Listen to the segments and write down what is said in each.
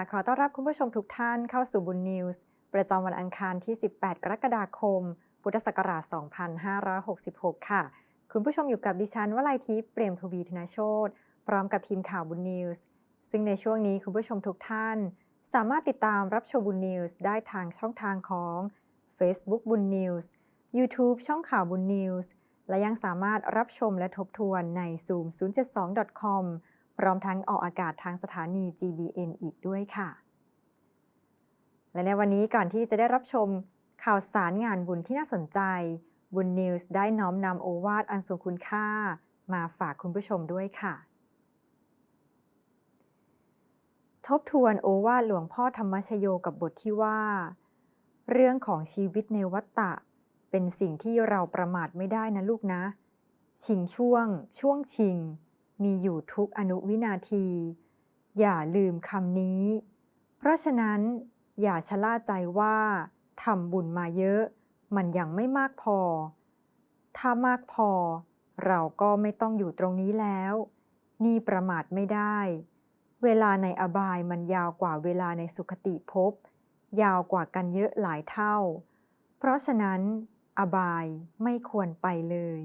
่ะขอต้อนรับคุณผู้ชมทุกท่านเข้าสู่บุญนิวส์ประจำวันอังคารที่ 18 กรกฎาคม พุทธศักราช 2566 ค่ะ คุณผู้ชมอยู่กับดิฉันวลัยทิพย์เปรมทวีธนาโชตพร้อมกับทีมข่าวบุญนิวส์ซึ่งในช่วงนี้คุณผู้ชมทุกท่าน สามารถติดตามรับชมบุญนิวส์ได้ทางช่องทางของ Facebook บุญนิวส์ YouTube ช่องข่าวบุญนิวส์และยังสามารถรับชมและทบทวนใน zoom 072 com พร้อมทั้งออกอากาศทางสถานี GBN อีกด้วยค่ะ และในวันนี้ก่อนที่จะได้รับชมข่าวสารงานบุญที่น่าสนใจ บุญนิวส์ได้น้อมนำโอวาทอันทรงคุณค่า มาฝากคุณผู้ชมด้วยค่ะ ทบทวนโอวาทหลวงพ่อธรรมชโยกับบทที่ว่า เรื่องของชีวิตในวัฏฏะเป็นสิ่งที่เราประมาทไม่ได้นะลูกนะ ชิงช่วง ช่วงชิง มีอยู่ทุกอนุวินาที อย่าลืมคำนี้ เพราะฉะนั้นอย่าชะล่าใจว่าทำบุญมาเยอะ มันยังไม่มากพอ ถ้ามากพอ เราก็ไม่ต้องอยู่ตรงนี้แล้ว นี่ประมาทไม่ได้ เวลาในอบายมันยาวกว่าเวลาในสุขติภพยาวกว่ากันเยอะหลายเท่า เพราะฉะนั้น อบายไม่ควรไปเลย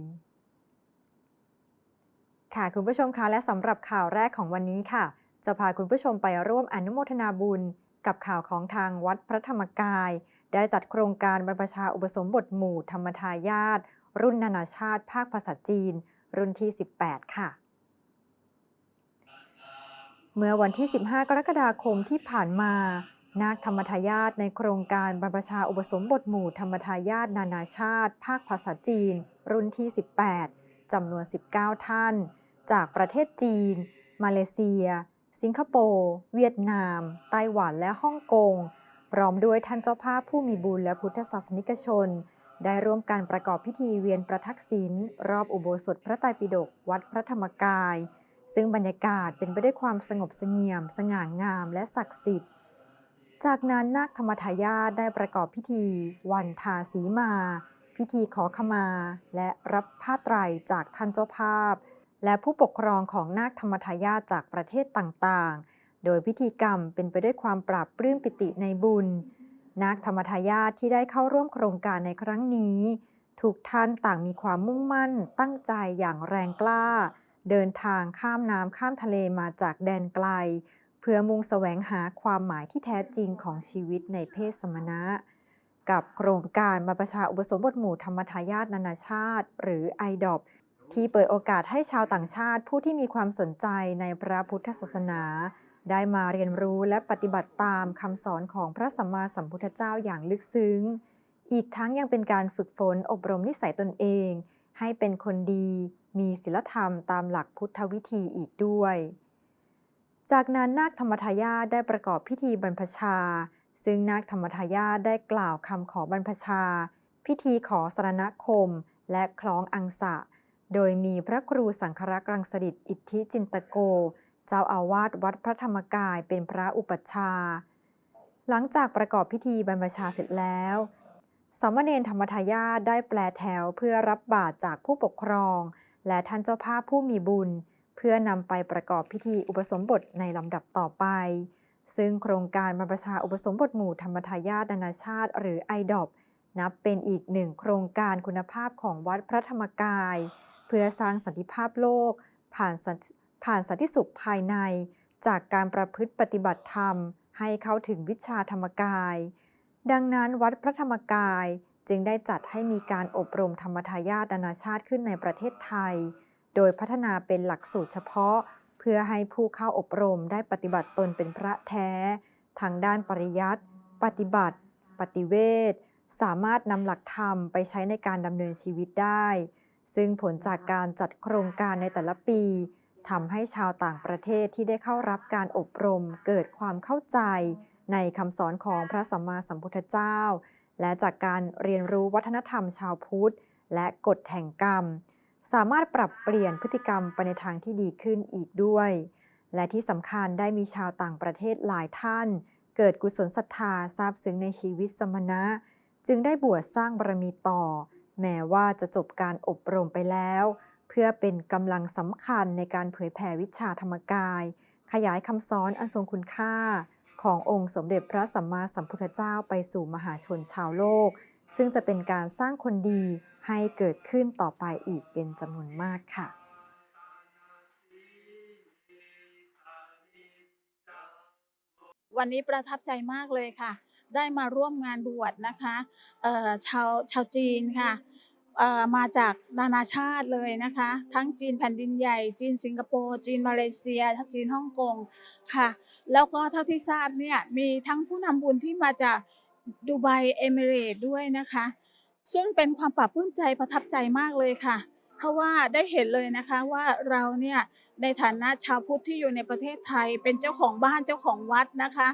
ค่ะคุณผู้ชมคะและสำหรับข่าวแรกของวันนี้ค่ะ จะพาคุณผู้ชมไปร่วมอนุโมทนาบุญ กับข่าวของทางวัดพระธรรมกาย ได้จัดโครงการบรรพชาอุปสมบทหมู่ธรรมทายาทรุ่นนานาชาติ ภาคภาษาจีน รุ่นที่ 18 ค่ะ เมื่อวันที่ 15 กรกฎาคมที่ผ่านมา นาคธรรมทายาทในโครงการบรรพชาอุปสมบทหมู่ธรรมทายาทนานาชาติ ภาคภาษาจีน รุ่นที่ 18จำนวน 19 ท่าน จากประเทศจีน มาเลเซีย สิงคโปร์ เวียดนาม ไต้หวันและฮ่องกง พร้อมด้วยท่านเจ้าภาพผู้มีบุญและพุทธศาสนิกชน ได้ร่วมการประกอบพิธีเวียนประทักษิณรอบอุโบสถพระไตรปิฎกวัดพระธรรมกาย ซึ่งบรรยากาศเป็นไปด้วยความสงบเสงี่ยม สง่างามและศักดิ์สิทธิ์ จากนั้นนาคธรรมทายาทได้ประกอบพิธี วันทาสีมา พิธีขอขมา และรับผ้าไตรจากท่านเจ้าภาพ และผู้ปกครองของนาคธรรมทายาทจากประเทศต่างๆ โดยพิธีกรรมเป็นไปด้วยความปราบปลื้มปิติในบุญ นาคธรรมทายาทที่ได้เข้าร่วมโครงการในครั้งนี้ทุกท่านต่างมีความมุ่งมั่น ตั้งใจอย่างแรงกล้า เดินทางข้ามน้ำข้ามทะเลมาจากแดนไกล เพื่อมุ่งแสวงหาความหมายที่แท้จริงของชีวิตในเพศสมณะกับโครงการบรรพชาอุปสมบทหมู่ธรรมทายาทนานาชาติ หรือ IDOP ที่เปิดโอกาสให้ชาวต่างชาติผู้ที่มีความสนใจในพระพุทธศาสนา ได้มาเรียนรู้และปฏิบัติตามคำสอนของพระสัมมาสัมพุทธเจ้าอย่างลึกซึ้ง อีกทั้งยังเป็นการฝึกฝนอบรมนิสัยตนเอง ให้เป็นคนดี มีศีลธรรมตามหลักพุทธวิธีอีกด้วย จากนั้นนาคธรรมทายาทได้ประกอบพิธีบรรพชา ซึ่งนาคธรรมทายาทได้กล่าวคำขอบรรพชา พิธีขอสรณคม และคล้องอังสะ โดยมีพระครูสังฆรักษ์รังสฤษอิทธิจินตโก เจ้าอาวาสวัดพระธรรมกายเป็นพระอุปัชฌาย์หลังจากประกอบพิธีบรรพชาเสร็จแล้วสามเณรธรรมทายาทได้แปลแถวเพื่อรับบาตรจากผู้ปกครอง และท่านเจ้าภาพผู้มีบุญ เพื่อนำไปประกอบพิธีอุปสมบทในลำดับต่อไป ซึ่งโครงการบรรพชาอุปสมบทหมู่ธรรมทายาทนานาชาติ หรือ IDOP นับเป็นอีกหนึ่งโครงการคุณภาพของวัดพระธรรมกาย เพื่อสร้างสันติภาพโลก ผ่านสันผ่านสันติสุขภายใน จากการประพฤติปฏิบัติธรรม ให้เข้าถึงวิชาธรรมกาย ดังนั้นวัดพระธรรมกายจึงได้จัดให้มีการอบรมธรรมทายาทนานาชาติขึ้นในประเทศไทย โดยพัฒนาเป็นหลักสูตรเฉพาะ เพื่อให้ผู้เข้าอบรมได้ปฏิบัติตนเป็นพระแท้ทางด้านปริยัติ ปฏิบัติ ปฏิเวทสามารถนำหลักธรรมไปใช้ในการดำเนินชีวิตได้ ซึ่งผลจากการจัดโครงการในแต่ละปีทำให้ชาวต่างประเทศที่ได้เข้ารับการอบรมเกิดความเข้าใจในคำสอนของพระสัมมาสัมพุทธเจ้า และจากการเรียนรู้วัฒนธรรมชาวพุทธ และกฎแห่งกรรม สามารถปรับเปลี่ยนพฤติกรรมไปในทางที่ดีขึ้นอีกด้วย และที่สำคัญได้มีชาวต่างประเทศหลายท่าน เกิดกุศลศรัทธาซาบซึ้งในชีวิตสมณะ จึงได้บวชสร้างบารมีต่อ แม้ว่าจะจบการอบรมไปแล้ว เพื่อเป็นกำลังสำคัญในการเผยแผ่วิชาธรรมกาย ขยายคำสอนอันทรงคุณค่า ขององค์สมเด็จพระสัมมาสัมพุทธเจ้าไปสู่มหาชนชาวโลก ซึ่งจะเป็นการสร้างคนดีให้เกิดขึ้นต่อไปอีกเป็นจำนวนมากค่ะวันนี้ประทับใจมากเลยค่ะ ได้มาร่วมงานบวชนะคะเอ่อชาวชาวจีนค่ะมาจากนานาชาติเลยนะคะ ทั้งจีนแผ่นดินใหญ่ จีนสิงคโปร์จีนมาเลเซียจีนฮ่องกงค่ะ แล้วก็เท่าที่ทราบเนี่ยมีทั้งผู้นำบุญที่มาจากดูไบเอมิเรต์ด้วยนะคะ ซึ่งเป็นความปรับปลื้มใจประทับใจมากเลยค่ะ เพราะว่าได้เห็นเลยนะคะว่าเราเนี่ยในฐานะชาวพุทธที่อยู่ในประเทศไทย เป็นเจ้าของบ้านเจ้าของวัดนะคะ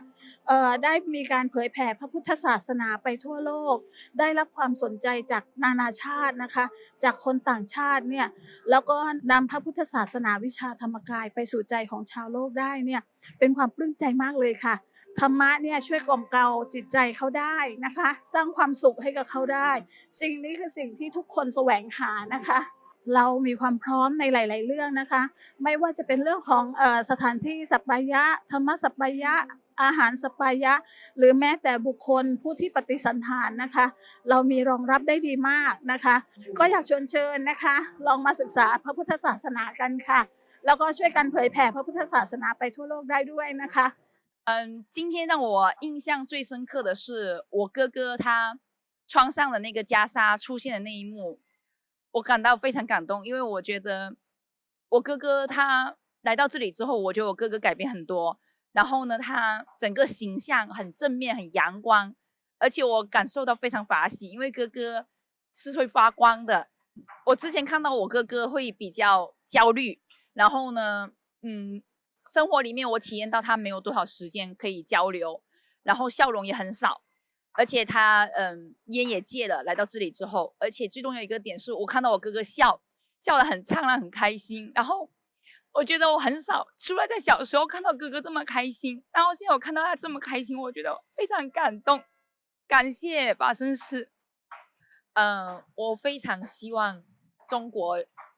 เอ่อได้มีการเผยแผ่พระพุทธศาสนาไปทั่วโลก ได้รับความสนใจจากนานาชาตินะคะ จากคนต่างชาติเนี่ยแล้วก็นำพระพุทธศาสนาวิชาธรรมกายไปสู่ใจของชาวโลกได้เนี่ยเป็นความปลื้มใจมากเลยค่ะธรรมะเนี่ยช่วยกล่อมเกลาจิตใจเขาได้นะคะ สร้างความสุขให้กับเขาได้ สิ่งนี้คือสิ่งที่ทุกคนแสวงหานะคะ เรามีความพร้อมในหลาย ๆ เรื่องนะคะ ไม่ว่าจะเป็นเรื่องของเออสถานที่สัปปายะ ธรรมสัปปายะ อาหารสัปปายะ หรือแม้แต่บุคคลผู้ที่ปฏิสันฐานนะคะ เรามีรองรับได้ดีมากนะคะ ก็อยากชวนเชิญนะคะ ลองมาศึกษาพระพุทธศาสนากันค่ะ แล้วก็ช่วยกันเผยแผ่พระพุทธศาสนาไปทั่วโลกได้ด้วยนะคะ 嗯，今天让我印象最深刻的是我哥哥他穿上的那个袈裟出现的那一幕， 我感到非常感动，因为我觉得我哥哥他来到这里之后，我觉得我哥哥改变很多。然后呢，他整个形象很正面、很阳光，而且我感受到非常法喜，因为哥哥是会发光的。我之前看到我哥哥会比较焦虑，然后呢，嗯，生活里面我体验到他没有多少时间可以交流，然后笑容也很少，而且他嗯烟也戒了，来到这里之后，而且最重要一个点是我看到我哥哥笑，笑得很灿烂，很开心，然后我觉得我很少，除了在小时候看到哥哥这么开心，然后现在我看到他这么开心，我觉得非常感动，感谢法身寺。嗯，我非常希望中国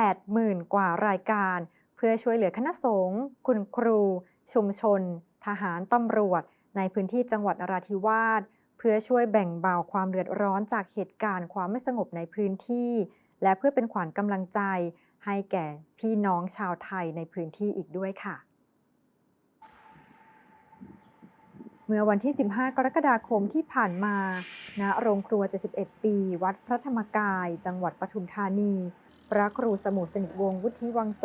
80,000 กว่ารายการ เพื่อช่วยเหลือคณะสงฆ์คุณครู ชุมชน ทหารตำรวจ ในพื้นที่จังหวัดนราธิวาส เพื่อช่วยแบ่งเบาความเดือดร้อนจากเหตุการณ์ความไม่สงบในพื้นที่ และเพื่อเป็นขวัญกำลังใจ ให้แก่พี่น้องชาวไทยในพื้นที่อีกด้วยค่ะเมื่อวันที่ 15 กรกฎาคมที่ผ่านมา ณ โรงครัว 71 ปี วัดพระธรรมกาย จังหวัดปทุมธานี พระครูสมุทรสนิทวงศ์วุฒิวังโส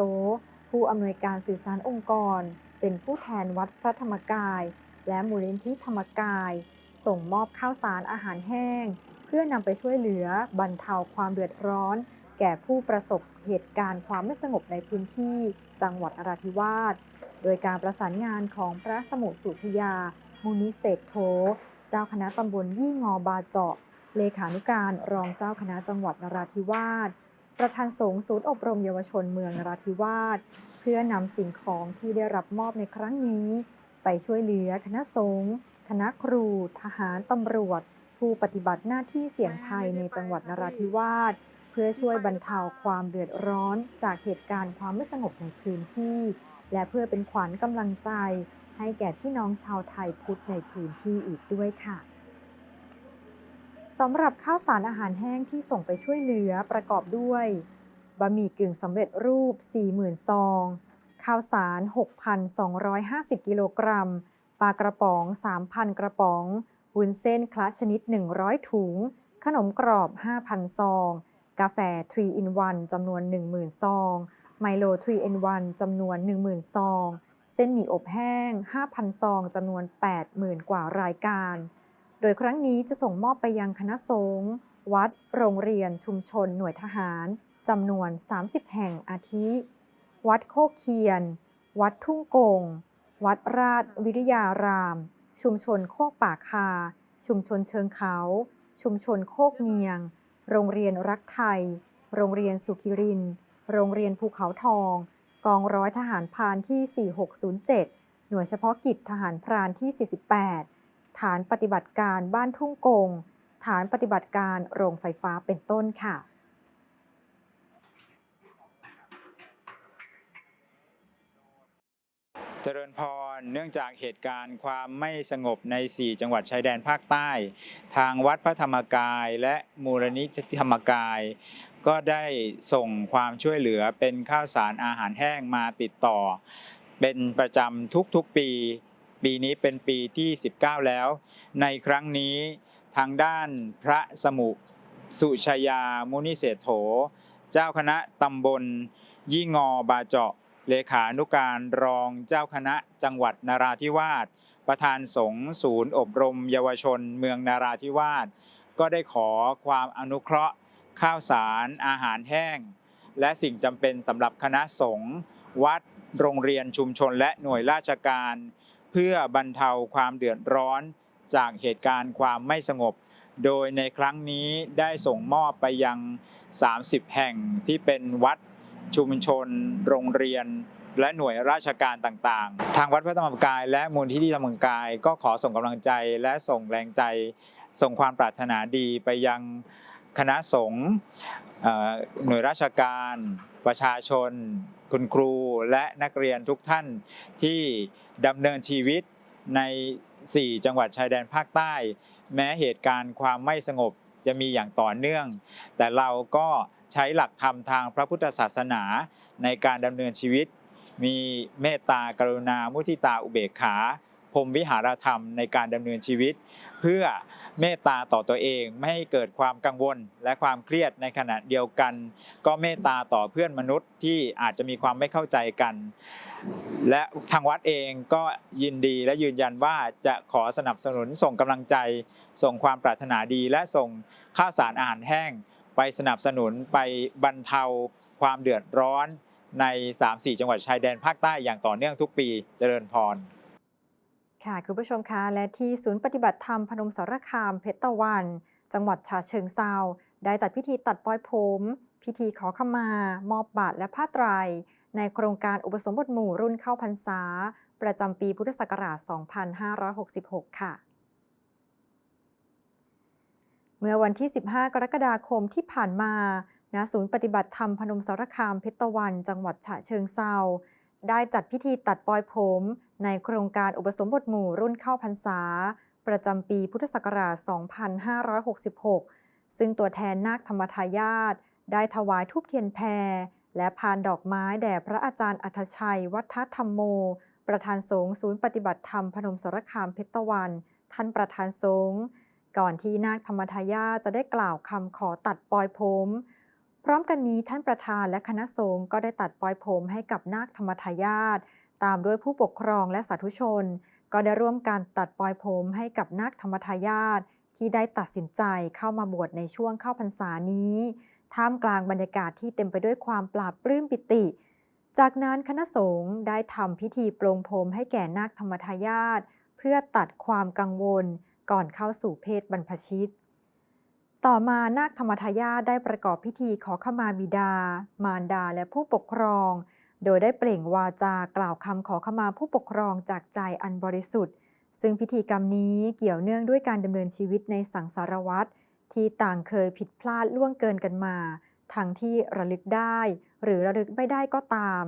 ผู้อำนวยการสื่อสารองค์กร เป็นผู้แทนวัดพระธรรมกาย และมูลนิธิธรรมกาย ส่งมอบข้าวสารอาหารแห้ง เพื่อนำไปช่วยเหลือบรรเทาความเดือดร้อน แก่ผู้ประสบเหตุการณ์ความไม่สงบในพื้นที่ จังหวัดนราธิวาส โดยการประสานงานของพระสมุทรสุชยามุนิเศษโธเจ้าคณะตำบลยี่งอบาเจาะ เลขานุการรองเจ้าคณะจังหวัดนราธิวาส ประธานสงฆ์ศูนย์อบรมเยาวชนเมืองนราธิวาส เพื่อนำสิ่งของที่ได้รับมอบในครั้งนี้ ไปช่วยเหลือคณะสงฆ์คณะครู ทหารตำรวจ ผู้ปฏิบัติหน้าที่เสี่ยงภัยในจังหวัดนราธิวาส เพื่อช่วยบรรเทาความเดือดร้อนจากเหตุการณ์ความไม่สงบในพื้นที่ และเพื่อเป็นขวัญกำลังใจ ให้แก่พี่น้องชาวไทยพุทธในพื้นที่อีกด้วยค่ะ สำหรับข้าวสารอาหารแห้งที่ส่งไปช่วยเหลือประกอบด้วยบะหมี่กึ่งสำเร็จรูป 40,000 ซอง ข้าวสาร 6,250 กิโลกรัม ปลากระป๋อง 3,000 กระป๋องวุ้นเส้นคละชนิด 100 ถุง ขนมกรอบ 5,000 ซอง กาแฟ 3 in 1จำนวน 10,000 ซอง ไมโล 3 in 1จำนวน 10,000 ซอง เส้นหมี่อบแห้ง 5,000 ซองจำนวน 80,000 กว่ารายการ โดยครั้งนี้จะส่งมอบไปยังคณะสงฆ์วัด โรงเรียน ชุมชน หน่วยทหาร จำนวน 30 แห่งอาทิ วัดโคกเคียน วัดทุ่งโกง วัดราชวิริยาราม ชุมชนโคกป่าคา ชุมชนเชิงเขา ชุมชนโคกเนียง โรงเรียนรักไทย โรงเรียนสุขิริน โรงเรียนภูเขาทอง กองร้อยทหารพรานที่ 4607 หน่วยเฉพาะกิจทหารพรานที่ 48 ฐานปฏิบัติการบ้านทุ่งกง ฐานปฏิบัติการโรงไฟฟ้าเป็นต้นค่ะเจริญพร เนื่องจากเหตุการณ์ความไม่สงบใน 4 จังหวัดชายแดนภาคใต้ ทางวัดพระธรรมกายและมูลนิธิธรรมกาย ก็ได้ส่งความช่วยเหลือเป็นข้าวสารอาหารแห้งมาติดต่อ เป็นประจำทุกๆปี ปีนี้เป็นปีที่ 19 แล้ว ในครั้งนี้ทางด้านพระสมุสุชยามุนิเศโถ เจ้าคณะตำบล ยี่งอบาเจาะ เลขานุการรองเจ้าคณะจังหวัดนาราธิวาส ประธานสงฆ์ศูนย์อบรมเยาวชนเมืองนาราธิวาส ก็ได้ขอความอนุเคราะห์ ข้าวสารอาหารแห้ง และสิ่งจำเป็นสำหรับคณะสงฆ์วัดโรงเรียนชุมชนและหน่วยราชการ พื่อบรรเทาความเดือดร้อนจากเหตุการณ์ความไม่สงบ โดยในครั้งนี้ได้ส่งมอบไปยัง 30 แห่งที่เป็นวัด ชุมชน โรงเรียน และหน่วยราชการต่างๆ ทางวัดพระธรรมกาย และมูลที่ที่ธรรมกาย ก็ขอส่งกำลังใจและส่งแรงใจ ส่งความปรารถนาดีไปยังคณะสงฆ์หน่วยราชการ ประชาชน คุณครูและนักเรียนทุกท่านที่ ดำเนินชีวิตใน 4 จังหวัดชายแดนภาคใต้ แม้เหตุการณ์ความไม่สงบจะมีอย่างต่อเนื่อง แต่เราก็ใช้หลักธรรมทางพระพุทธศาสนาในการดำเนินชีวิต มีเมตตากรุณามุทิตาอุเบกขา รมวิหารธรรมในการดำเนินชีวิต เพื่อเมตตาต่อตัวเองไม่ให้เกิดความกังวลและความเครียดในขณะเดียวกัน ก็เมตตาต่อเพื่อนมนุษย์ที่อาจจะมีความไม่เข้าใจกัน และทางวัดเองก็ยินดีและยืนยันว่าจะขอสนับสนุนส่งกำลังใจ ส่งความปรารถนาดีและส่งข้าวสารอาหารแห้ง ไปสนับสนุนไปบรรเทาความเดือดร้อนใน 3-4 จังหวัดชายแดนภาคใต้อย่างต่อเนื่องทุกปี เจริญพร ค่ะคุณผู้ชมคะและที่ศูนย์ปฏิบัติธรรมพนมสารคามเพชรตะวัน จังหวัดฉะเชิงเซาได้จัดพิธีตัดปลอยผม พิธีขอขมา มอบบาทและผ้าไตร ในโครงการอุปสมบทหมู่รุ่นเข้าพรรษา ประจำปีพุทธศักราช 2566 ค่ะ เมื่อวันที่ 15 กรกฎาคมที่ผ่านมาณศูนย์ปฏิบัติธรรมพนมสารคามเพชรตะวัน จังหวัดฉะเชิงเซาได้จัดพิธีตัดปลอยผม ในโครงการอุปสมบทหมู่รุ่นเข้าพรรษา ประจำปีพุทธศักราช 2566 ซึ่งตัวแทนนาคธรรมทายาทได้ถวายทูบเทียนแพร และพานดอกไม้แด่พระอาจารย์อัธชัย วัฒธรรมโม ประธานสงฆ์ศูนย์ปฏิบัติธรรมพนมสารคามเพชรตะวัน ท่านประธานสงฆ์ก่อนที่นาคธรรมทายาทจะได้กล่าวคำขอตัดปลอยผม พร้อมกันนี้ท่านประธานและคณะสงฆ์ก็ได้ตัดปลอยผมให้กับนาคธรรมทายาท ตามด้วยผู้ปกครองและสาธุชน ก็ได้ร่วมการตัดปลอยผมให้กับนาคธรรมทายาทที่ได้ตัดสินใจเข้ามาบวชในช่วงเข้าพรรษานี้ ท่ามกลางบรรยากาศที่เต็มไปด้วยความปราบปลื้มปิติ จากนั้นคณะสงฆ์ได้ทำพิธีปลงผมให้แก่นาคธรรมทายาทเพื่อตัดความกังวลก่อนเข้าสู่เพศบรรพชิต ต่อมานาคธรรมทายาทได้ประกอบพิธีขอขมาบิดา มารดาและผู้ปกครอง โดยได้เปล่งวาจากล่าวคำขอขมาผู้ปกครองจากใจอันบริสุทธิ์ ซึ่งพิธีกรรมนี้เกี่ยวเนื่องด้วยการดำเนินชีวิตในสังสารวัฏที่ต่างเคยผิดพลาดล่วงเกินกันมา ทั้งที่ระลึกได้ หรือระลึกไม่ได้ก็ตาม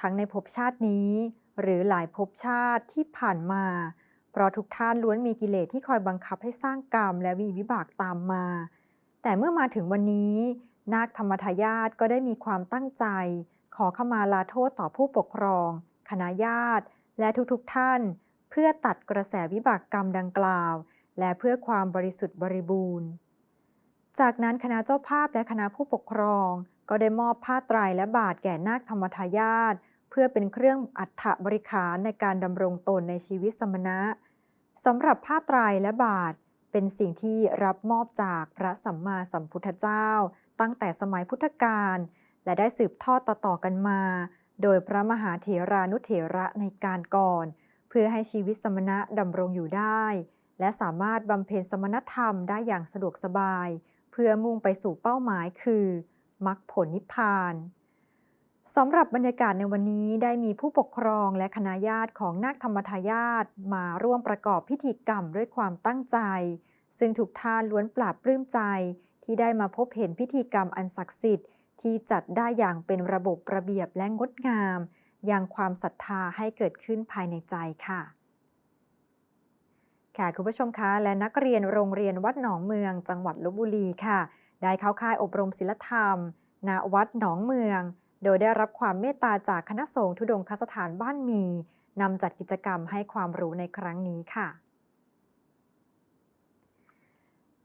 ทั้งในภพชาตินี้ หรือหลายภพชาติที่ผ่านมา เพราะทุกท่านล้วนมีกิเลสที่คอยบังคับให้สร้างกรรมและมีวิบากตามมา แต่เมื่อมาถึงวันนี้ นาคธรรมทายาทก็ได้มีความตั้งใจ ขอขมาลาโทษต่อผู้ปกครอง คณะญาติ และทุกๆทท่าน เพื่อตัดกระแสวิบากกรรมดังกล่าว และเพื่อความบริสุทธิ์บริบูรณ์ จากนั้นคณะเจ้าภาพและคณะผู้ปกครอง ก็ได้มอบผ้าไตรและบาทแก่นาคธรรมทายาทเพื่อเป็นเครื่องอัฐบริขารในการดำรงตนในชีวิตสมณะสำหรับผ้าไตรและบาทเป็นสิ่งที่รับมอบจากพระสัมมาสัมพุทธเจ้า ตั้งแต่สมัยพุทธกาล และได้สืบทอดต่อๆกันมา โดยพระมหาเถรานุเถระในการก่อน เพื่อให้ชีวิตสมณะดำรงอยู่ได้ และสามารถบำเพ็ญสมณธรรมได้อย่างสะดวกสบาย เพื่อมุ่งไปสู่เป้าหมายคือมรรคผลนิพพานสำหรับบรรยากาศในวันนี้ได้มีผู้ปกครองและคณะญาติของนาคธรรมทายาทมาร่วมประกอบพิธีกรรมด้วยความตั้งใจ ซึ่งทุกท่านล้วนปราบปลื้มใจ ที่ได้มาพบเห็นพิธีกรรมอันศักดิ์สิทธิ์ ที่จัดได้อย่างเป็นระบบระเบียบและงดงาม ยังความศรัทธาให้เกิดขึ้นภายในใจค่ะค่ะคุณผู้ชมคะและนักเรียนโรงเรียนวัดหนองเมือง จังหวัดลบบุรีค่ะ ได้เข้าค่ายอบรมศิลธรรม ณวัดหนองเมือง โดยได้รับความเมตตาจากคณะสงฆ์ทุดงคสถานบ้านมีนำจัดกิจกรรมให้ความรู้ในครั้งนี้ค่ะ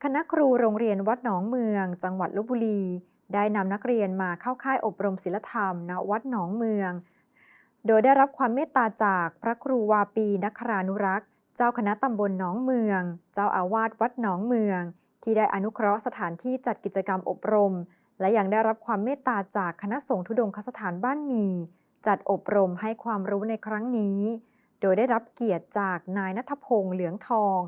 คณะครูโรงเรียนวัดหนองเมือง จังหวัดลบบุรี ได้นำนักเรียนมาเข้าค่ายอบรมศิลธรรม ณ วัดหนองเมือง โดยได้รับความเมตตาจากพระครูวาปีนัครานุรักษ์ เจ้าคณะตำบลหนองเมือง เจ้าอาวาสวัดหนองเมือง ที่ได้อนุเคราะห์สถานที่จัดกิจกรรมอบรม และยังได้รับความเมตตาจากคณะสงฆ์ทุดงคสถานบ้านมี จัดอบรมให้ความรู้ในครั้งนี้ โดยได้รับเกียรติจากนายนัทพงษ์เหลืองทอง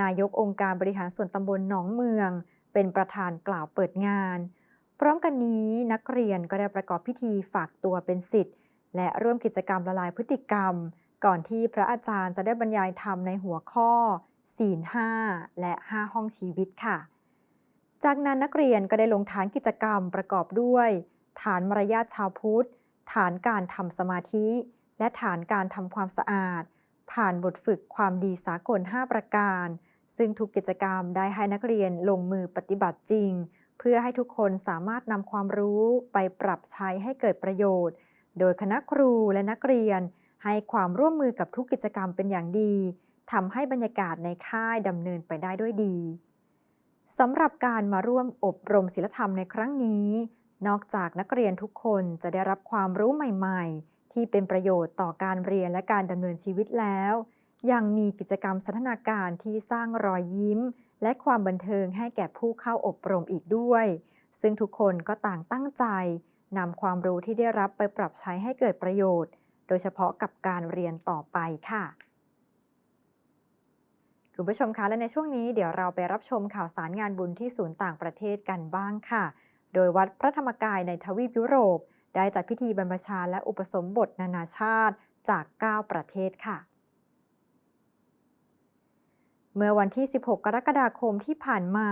นายกองค์การบริหารส่วนตำบลหนองเมือง เป็นประธานกล่าวเปิดงาน พร้อมกันนี้นักเรียนก็ได้ประกอบพิธีฝากตัวเป็นสิทธิ์ และร่วมกิจกรรมละลายพฤติกรรม ก่อนที่พระอาจารย์จะได้บรรยายธรรมในหัวข้อ ศีลห้าและ 5 ห้องชีวิตค่ะ จากนั้นนักเรียนก็ได้ลงฐานกิจกรรมประกอบด้วย ฐานมารยาทชาวพุทธ ฐานการทำสมาธิ และฐานการทำความสะอาด ผ่านบทฝึกความดีสากล 5 ประการ ซึ่งทุกกิจกรรมได้ให้นักเรียนลงมือปฏิบัติจริง เพื่อให้ทุกคนสามารถนำความรู้ไปปรับใช้ให้เกิดประโยชน์ โดยคณะครูและนักเรียน ให้ความร่วมมือกับทุกกิจกรรมเป็นอย่างดีทำให้บรรยากาศในค่ายดำเนินไปได้ด้วยดีสำหรับการมาร่วมอบรมศิลธรรมในครั้งนี้ นอกจากนักเรียนทุกคนจะได้รับความรู้ใหม่ ๆ ที่เป็นประโยชน์ต่อการเรียนและการดำเนินชีวิตแล้ว ยังมีกิจกรรมสันทนาการที่สร้างรอยยิ้ม และความบันเทิงให้แก่ผู้เข้าอบรมอีกด้วย ซึ่งทุกคนก็ต่างตั้งใจนำความรู้ที่ได้รับไปปรับใช้ให้เกิดประโยชน์ โดยเฉพาะกับการเรียนต่อไปค่ะ คุณผู้ชมคะและในช่วงนี้เดี๋ยวเราไปรับชมข่าวสารงานบุญที่ศูนย์ต่างประเทศกันบ้างค่ะ โดยวัดพระธรรมกายในทวีปยุโรป ได้จัดพิธีบรรพชาและอุปสมบทนานาชาติจาก 9 ประเทศค่ะ เมื่อวันที่ 16 กรกฎาคมที่ผ่านมา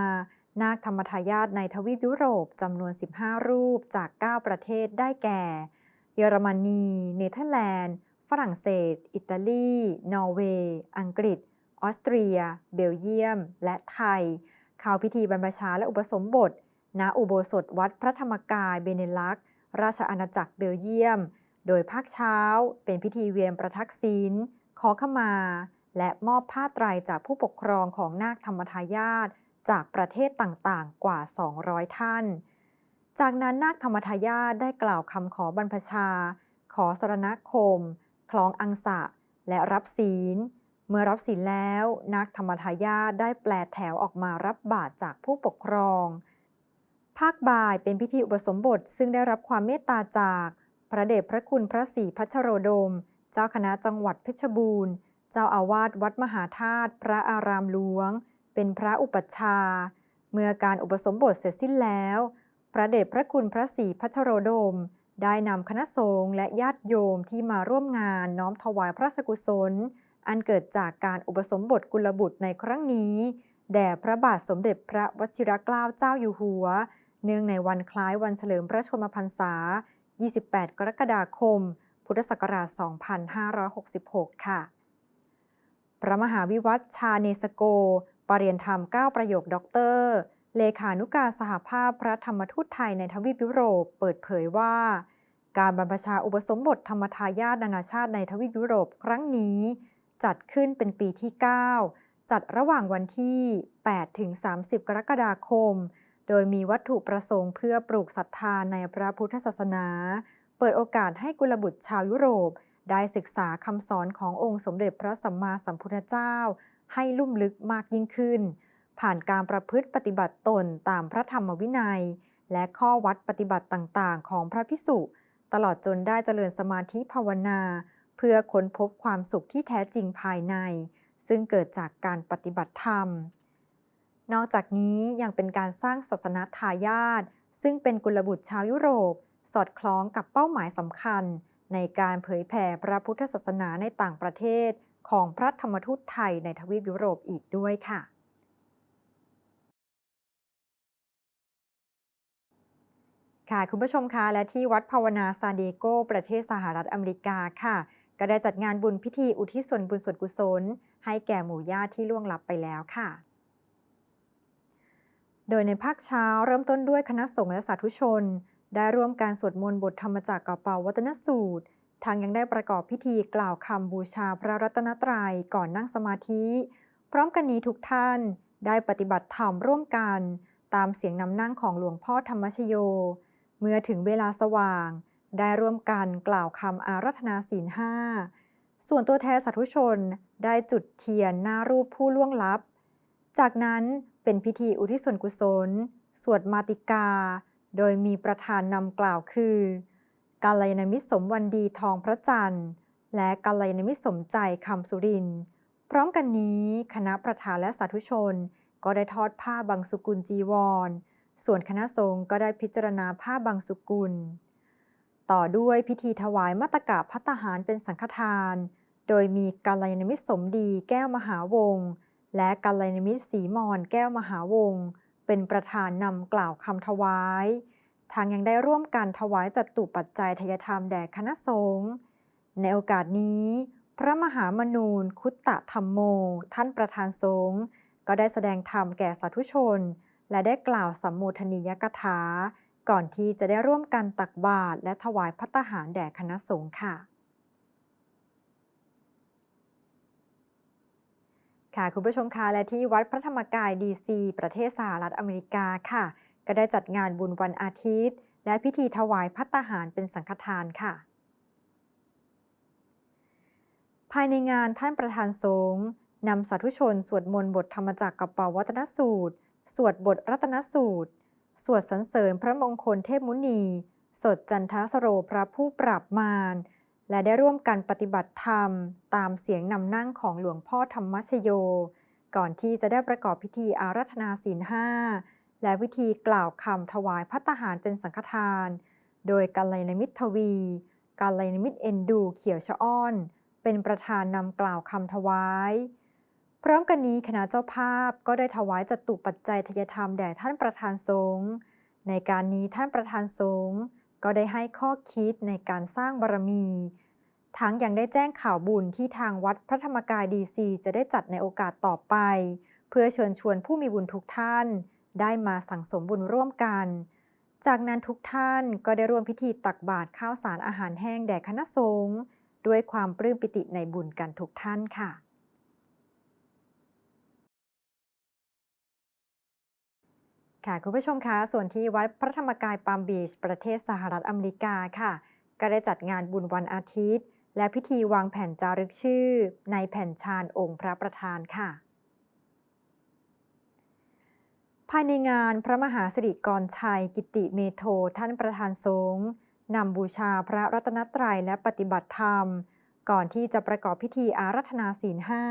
นาคธรรมทายาทในทวีปยุโรปจำนวน 15 รูปจาก 9 ประเทศได้แก่ เยอรมนี เนเธอร์แลนด์ ฝรั่งเศส อิตาลี นอร์เวย์ อังกฤษ ออสเตรีย เบลเยียม และไทย เข้าพิธีบรรพชาและอุปสมบท ณ อุโบสถวัดพระธรรมกายเบเนลัก ราชอาณาจักรเบลเยียม โดยภาคเช้าเป็นพิธีเวียนประทักษิณขอขมา และมอบผ้าไตรจากผู้ปกครองของนาคธรรมทายาทจากประเทศต่างๆ กว่า 200 ท่าน จากนั้นนาคธรรมทายาทได้กล่าวคำขอบรรพชา ขอสรณคม คล้องอังสะ และรับศีล เมื่อรับศีลแล้วนักธรรมทายาทได้แปลแถวออกมารับบาตรจากผู้ปกครอง ภาคบ่ายเป็นพิธีอุปสมบทซึ่งได้รับความเมตตาจาก พระเดชพระคุณพระศรีพัชโรดม เจ้าคณะจังหวัดเพชรบูรณ์ เจ้าอาวาสวัดมหาธาตุพระอารามหลวง เป็นพระอุปัชฌาย์เมื่อการอุปสมบทเสร็จสิ้นแล้ว พระเดชพระคุณพระศรีพัชโรดม ได้นำคณะสงฆ์และญาติโยมที่มาร่วมงานน้อมถวายพระราชกุศล อันเกิดจากการอุปสมบทกุลบุตรในครั้งนี้แด่พระบาทสมเด็จพระวชิรเกล้าเจ้าอยู่หัว เนื่องในวันคล้ายวันเฉลิมพระชนมพรรษา 28 กรกฎาคม พุทธศักราช 2566 ค่ะ พระมหาวิวัฒชาเนสโก ปรริยนธรรม 9 ประโยคด็อกเตอร์ เลขานุการสหภาพพระธรรมทูตไทยในทวีปยุโรป เปิดเผยว่า การบรรพชาอุปสมบทธรรมทายาทนานาชาติในทวีปยุโรปครั้งนี้ จัดขึ้นเป็นปีที่ 9 จัดระหว่างวันที่ 8 ถึง 30 กรกฎาคม โดยมีวัตถุประสงค์เพื่อปลูกศรัทธาในพระพุทธศาสนา เปิดโอกาสให้กุลบุตรชาวยุโรป ได้ศึกษาคำสอนขององค์สมเด็จพระสัมมาสัมพุทธเจ้า ให้ลุ่มลึกมากยิ่งขึ้น ผ่านการประพฤติปฏิบัติตนตามพระธรรมวินัย และข้อวัดปฏิบัติต่างๆ ของพระพิสุตลอดจนได้เจริญสมาธิภาวนา เพื่อค้นพบความสุขที่แท้จริงภายใน ซึ่งเกิดจากการปฏิบัติธรรม นอกจากนี้ยังเป็นการสร้างศาสนาทายาทซึ่งเป็นกุลบุตรชาวยุโรป สอดคล้องกับเป้าหมายสำคัญ ในการเผยแผ่พระพุทธศาสนาในต่างประเทศของพระธรรมทูตไทยในทวีปยุโรปอีกด้วยค่ะ ค่ะคุณผู้ชมคะและที่วัดภาวนาซานดิเอโก ประเทศสหรัฐอเมริกาค่ะ ก็ได้จัดงานบุญพิธีอุทิศส่วนบุญส่วนกุศล ให้แก่หมู่ญาติที่ล่วงลับไปแล้วค่ะ โดยในภาคเช้าเริ่มต้นด้วยคณะสงฆ์และสาธุชน ได้ร่วมการสวดมนต์บทธรรมจักกับเปาวัตนสูตร ทางยังได้ประกอบพิธีกล่าวคำบูชาพระรัตนตรัยก่อนนั่งสมาธิ พร้อมกันนี้ทุกท่านได้ปฏิบัติธรรมร่วมกัน ตามเสียงนำนั่งของหลวงพ่อธรรมชโย เมื่อถึงเวลาสว่าง ได้ร่วมกันกล่าวคำอารัธนาศีลห้าส่วนตัวแทนสาธุชนได้จุดเทียนหน้ารูปผู้ล่วงลับ จากนั้นเป็นพิธีอุทิศส่วนกุศล สวดมาติกา โดยมีประธานนำกล่าวคือ กาลยานมิตรสมวันดีทองพระจันทร์ และกาลยานมิตรสมใจคำสุริน พร้อมกันนี้คณะประธานและสาธุชน ก็ได้ทอดผ้าบางสุกุลจีวร ส่วนคณะสงฆ์ก็ได้พิจารณาผ้าบางสุกุล ต่อด้วยพิธีถวายมัตตกะพัตหารเป็นสังฆทาน โดยมีกาลยานมิตรสมดีแก้วมหาวงศ์และกาลยานมิตรสีมอนแก้วมหาวงศ์ เป็นประธานนำกล่าวคำถวาย ทางยังได้ร่วมกันถวายจัตุปัจจัยทยธรรมแด่คณะสงฆ์ในโอกาสนี้ พระมหามนูนคุตตะธรรมโม ท่านประธานสงฆ์ก็ได้แสดงธรรมแก่สาธุชน และได้กล่าวสัมโมทนียกถา ก่อนที่จะได้ร่วมกันตักบาตรและถวายพัตตาหารแด่คณะสงฆ์ค่ะ ค่ะคุณผู้ชมคะและที่วัดพระธรรมกายดีซีประเทศสหรัฐอเมริกาค่ะ ก็ได้จัดงานบุญวันอาทิตย์ และพิธีถวายพัตตาหารเป็นสังฆทานค่ะ ภายในงานท่านประธานสงฆ์นำสาธุชน สวดมนต์บทธรรมจักรกับเปาวัตนสูตร สวดบทรัตนสูตร สวดสรรเสริญพระมงคลเทพมุนี สดจันทสโรพระผู้ปราบมาร และได้ร่วมกันปฏิบัติธรรม ตามเสียงนำนั่งของหลวงพ่อธรรมชโย ก่อนที่จะได้ประกอบพิธีอารัธนาศีลห้าและวิธีกล่าวคำถวายพัตหารเป็นสังฆทาน โดยกัลยาณมิตรทวี กัลยาณมิตรเอ็นดูเขียวชะอ้อน เป็นประธานนำกล่าวคำถวาย พร้อมกันนี้คณะเจ้าภาพก็ได้ถวายจตุปัจจัยทยธรรมแด่ท่านประธานสงฆ์ในการนี้ท่านประธานสงฆ์ ก็ได้ให้ข้อคิดในการสร้างบารมี ทั้งยังได้แจ้งข่าวบุญที่ทางวัดพระธรรมกายดีซีจะได้จัดในโอกาสต่อไป เพื่อเชิญชวนผู้มีบุญทุกท่าน ได้มาสั่งสมบุญร่วมกัน จากนั้นทุกท่านก็ได้ร่วมพิธีตักบาตรข้าวสารอาหารแห้งแด่คณะสงฆ์ด้วยความปลื้มปิติในบุญกันทุกท่านค่ะ ค่ะคุณผู้ชมคะส่วนที่วัดพระธรรมกายปามบีช ประเทศสหรัฐอเมริกาค่ะ ก็ได้จัดงานบุญวันอาทิตย์ และพิธีวางแผ่นจารึกชื่อ ในแผ่นชานองค์พระประธานค่ะ ภายในงานพระมหาสิริกรชัย กิติเมโทท่านประธานสงฆ์นำบูชาพระรัตนตรัยและปฏิบัติธรรม ก่อนที่จะประกอบพิธีอารัธนาศีลห้า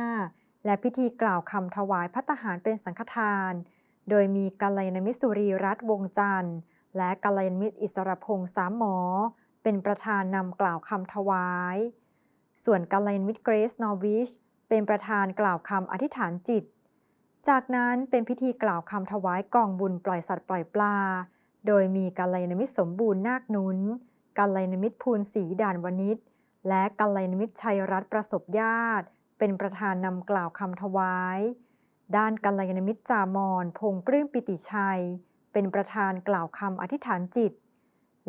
และพิธีกล่าวคำถวายพัตหารเป็นสังฆทาน โดยมีกัลยาณมิตรสุรีรัตน์วงจันทร์ และกัลยาณมิตรอิสรพงษ์สามหมอ เป็นประธานนำกล่าวคำถวาย ส่วนกัลยาณมิตรเกรซนอวิชเป็นประธานกล่าวคำอธิษฐานจิต จากนั้นเป็นพิธีกล่าวคำถวายกองบุญปล่อยสัตว์ปล่อยปลา โดยมีกัลยาณมิตรสมบูรณ์นาคนุนกัลยาณมิตรภูลศรีด่านวณิชและกัลยาณมิตรชัยรัตน์ประสบญาติ เป็นประธานนำกล่าวคำถวาย ด้านกัลยาณมิตรจามอนพงปลื้มปิติชัย เป็นประธานกล่าวคำอธิษฐานจิต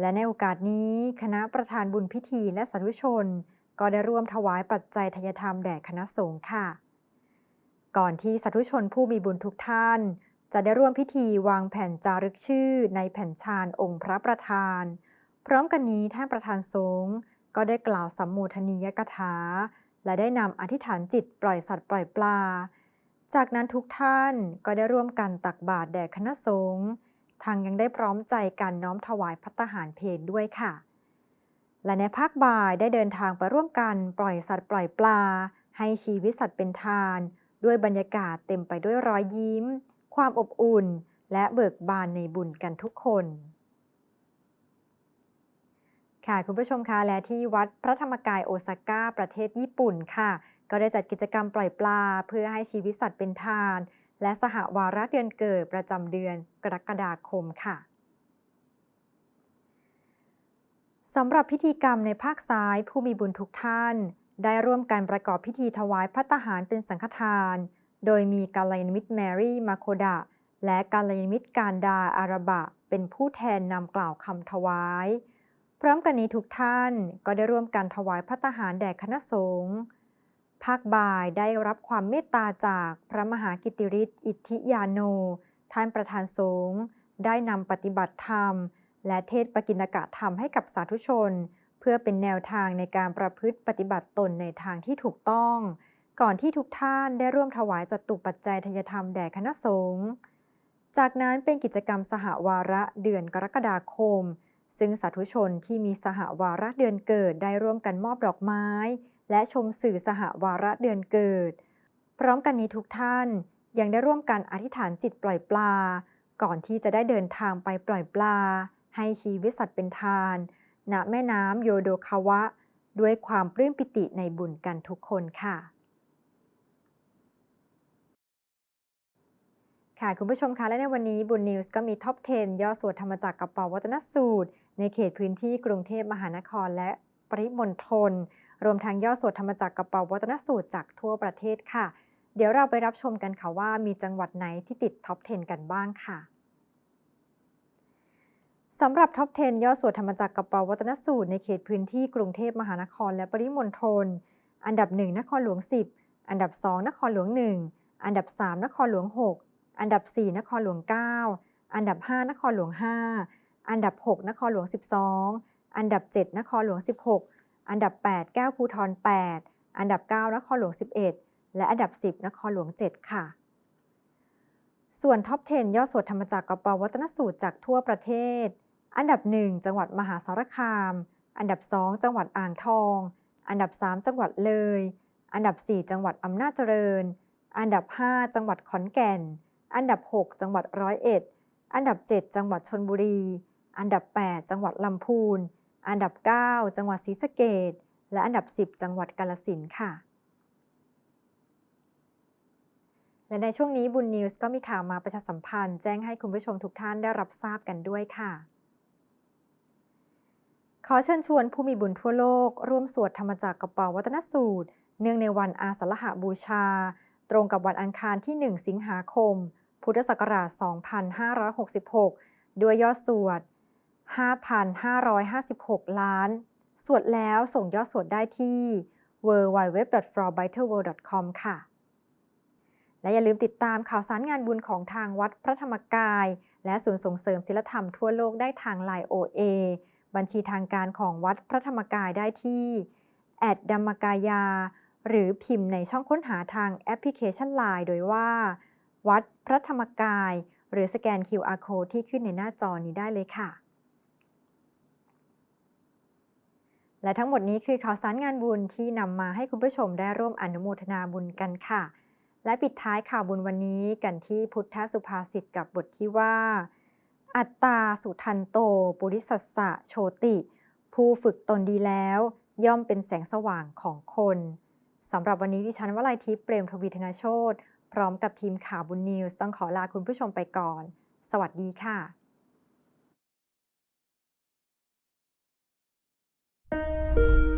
และในโอกาสนี้คณะประธานบุญพิธีและสาธุชน ก็ได้ร่วมถวายปัจจัยทยธรรมแด่คณะสงฆ์ค่ะ ก่อนที่สาธุชนผู้มีบุญทุกท่าน จะได้ร่วมพิธีวางแผ่นจารึกชื่อในแผ่นชานองค์พระประธาน พร้อมกันนี้ท่านประธานสงฆ์ก็ได้กล่าวสัมโมทนียกถา และได้นำอธิษฐานจิตปล่อยสัตว์ปล่อยปลา จากนั้นทุกท่านก็ได้ร่วมกันตักบาตรแด่คณะสงฆ์ทางยังได้พร้อมใจกันน้อมถวายพัตตาหารเพลด้วยค่ะ และในภาคบ่ายได้เดินทางไปร่วมกันปล่อยสัตว์ปล่อยปลา ให้ชีวิตสัตว์เป็นทาน ด้วยบรรยากาศเต็มไปด้วยรอยยิ้ม ความอบอุ่น และเบิกบานในบุญกันทุกคน ค่ะคุณผู้ชมคะและที่วัดพระธรรมกายโอซาก้าประเทศญี่ปุ่นค่ะ ก็ได้จัดกิจกรรมปล่อยปลา เพื่อให้ชีวิตสัตว์เป็นทาน และสหวาระเดือนเกิดประจำเดือนกรกฎาคมค่ะสำหรับพิธีกรรมในภาคซ้ายผู้มีบุญทุกท่าน ได้ร่วมกันประกอบพิธีถวายพัตหารเป็นสังฆทาน โดยมีกาลยานมิตรแมรี่มาโคดะ และกาลยานมิตรการดาอาราบะ เป็นผู้แทนนำกล่าวคำถวาย พร้อมกันนี้ทุกท่านก็ได้ร่วมกันถวายพัตหารแด่คณะสงฆ์ ภาคบ่ายได้รับความเมตตาจากพระมหากิติริศอิทธิยาโน ท่านประธานสงฆ์ได้นำปฏิบัติธรรม และเทศปกิณกะธรรมให้กับสาธุชน เพื่อเป็นแนวทางในการประพฤติปฏิบัติตนในทางที่ถูกต้อง ก่อนที่ทุกท่านได้ร่วมถวายจตุปัจจัยทายธรรมแด่คณะสงฆ์จากนั้นเป็นกิจกรรมสหวาระเดือนกรกฎาคม ซึ่งสาธุชนที่มีสหวาระเดือนเกิดได้ร่วมกันมอบดอกไม้ และชมสื่อสหวาระเดือนเกิด พร้อมกันนี้ทุกท่านยังได้ร่วมกันอธิษฐานจิตปล่อยปลา ก่อนที่จะได้เดินทางไปปล่อยปลา ให้ชีวิตสัตว์เป็นทาน ณแม่น้ำโยโดคาวะ ด้วยความปลื้มปิติในบุญกันทุกคนค่ะค่ะคุณผู้ชมคะและในวันนี้บุญนิวส์ก็มีท็อป 10 ย่อส่วนธรรมจักรกระเป๋าวัฒนสูตร ในเขตพื้นที่กรุงเทพมหานครและปริมณฑล รวมทั้งย่อส่วนธรรมจักรกระเป๋าวัฒนสูตรจากทั่วประเทศค่ะ เดี๋ยวเราไปรับชมกันค่ะว่ามีจังหวัดไหนที่ติดท็อป 10 กันบ้างค่ะสำหรับท็อป 10 ย่อส่วนธรรมจักรกระเป๋าวัฒนสูตรในเขตพื้นที่กรุงเทพมหานครและปริมณฑลอันดับ 1 นครหลวง 10 อันดับ 2 นครหลวง 1 อันดับ 3 นครหลวง 6 อันดับ 4 นครหลวง 9 อันดับ 5 นครหลวง 5 อันดับ 6 นครหลวง 12 อันดับ 7 นครหลวง 16 อันดับ 8 แก้วภูทร 8 อันดับ 9 นครหลวง 11 และอันดับ 10 นครหลวง 7 ค่ะ ส่วนท็อป 10ย่อส่วนธรรมจักรกปวัฒนสูตรจากทั่วประเทศ อันดับ 1 จังหวัดมหาสารคาม อันดับ 2 จังหวัดอ่างทอง อันดับ 3 จังหวัดเลย อันดับ 4 จังหวัดอำนาจเจริญ อันดับ 5 จังหวัดขอนแก่น อันดับ 6 จังหวัดร้อยเอ็ด อันดับ 7 จังหวัดชนบุรี อันดับ 8 จังหวัดลำพูน อันดับ 9 จังหวัดศรีสะเกษและอันดับ 10 จังหวัดกาฬสินค่ะ และในช่วงนี้บุญนิวส์ก็มีข่าวมาประชาสัมพันธ์ แจ้งให้คุณผู้ชมทุกท่านได้รับทราบกันด้วยค่ะ ขอเชิญชวนผู้มีบุญทั่วโลก ร่วมสวดธรรมจักรกระเป๋าวัฒนสูตร เนื่องในวันอาสาฬหบูชา ตรงกับวันอังคารที่ 1 สิงหาคม พุทธศักราช 2566 ด้วยยอดสวด 5,556 ล้าน สวดแล้วส่งยอดสวดได้ที่ www.flowbitleworld.com ค่ะ และอย่าลืมติดตามข่าวสารงานบุญของทางวัดพระธรรมกาย และศูนย์ส่งเสริมศิลธรรมทั่วโลกได้ทาง Line OA บัญชีทางการของวัดพระธรรมกายได้ที่แอดดัมมกายา หรือพิมพ์ในช่องค้นหาทางแอปพลิเคชัน Line โดยว่า วัดพระธรรมกาย หรือสแกน QR code ที่ขึ้นในหน้าจอนี้ได้เลยค่ะ และทั้งหมดนี้คือข่าวสารงานบุญที่นำมาให้คุณผู้ชมได้ร่วมอนุโมทนาบุญกันค่ะ และปิดท้ายข่าวบุญวันนี้กันที่พุทธสุภาษิตกับบทที่ว่า อัตตาสุทันโต ปุริสัสสะโชติ ผู้ฝึกตนดีแล้ว ย่อมเป็นแสงสว่างของคนสำหรับวันนี้ดิฉันวลัยทิพย์เปรมทวีธนาโชตพร้อมกับทีมข่าวบุญนิวส์ต้องขอลาคุณผู้ชมไปก่อน สวัสดีค่ะ you